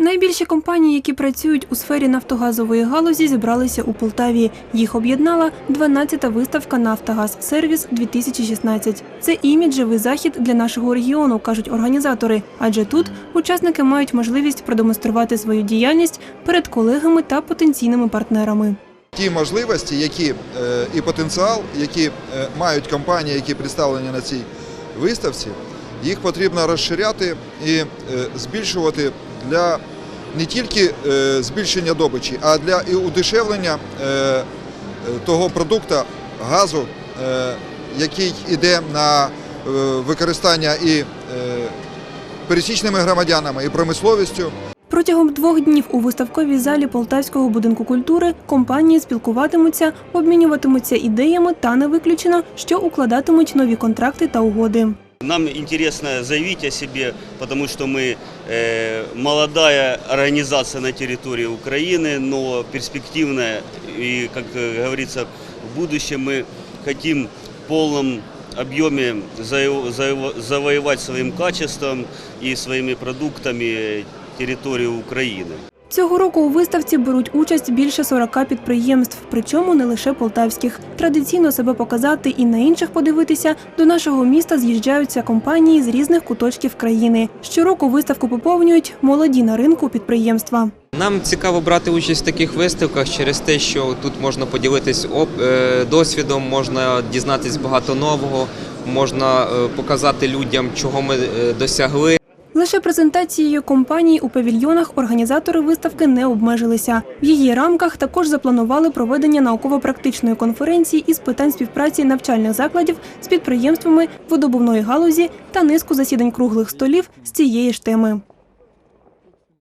Найбільші компанії, які працюють у сфері нафтогазової галузі, зібралися у Полтаві. Їх об'єднала 12-та виставка Нафтогаз Сервіс 2016 Це іміджевий захід для нашого регіону, кажуть організатори. Адже тут учасники мають можливість продемонструвати свою діяльність перед колегами та потенційними партнерами. ті можливості, які е, і потенціал, які е, мають компанії, які представлені на цій виставці, їх потрібно розширяти і е, збільшувати для не тільки е, збільшення добичі, а для і удешевлення е, того продукту газу, який йде на використання і пересічними громадянами, і промисловістю. Протягом двох днів у виставковій залі Полтавського будинку культури компанії спілкуватимуться, обмінюватимуться ідеями та не виключено, що укладатимуть нові контракти та угоди. Нам интересно заявить о себе, потому что мы э, молодая организация на территории Украины, но перспективная. И, как э, говорится, в будущем мы хотим в полном объеме заво- заво- завоевать своим качеством и своими продуктами территорию Украины. Цього року у виставці беруть участь більше 40 підприємств, причому не лише полтавських. Традиційно себе показати і на інших подивитися до нашого міста з'їжджаються компанії з різних куточків країни. Щороку виставку поповнюють молоді на ринку підприємства. Нам цікаво брати участь в таких виставках через те, що тут можна поділитись е, досвідом, можна дізнатись багато нового, можна е, показати людям, чого ми е, досягли. Лише презентацією компаній у павільйонах організатори виставки не обмежилися. В її рамках також запланували проведення науково-практичної конференції із питань співпраці навчальних закладів з підприємствами видобувної галузі та низку засідань круглих столів з цієї ж теми.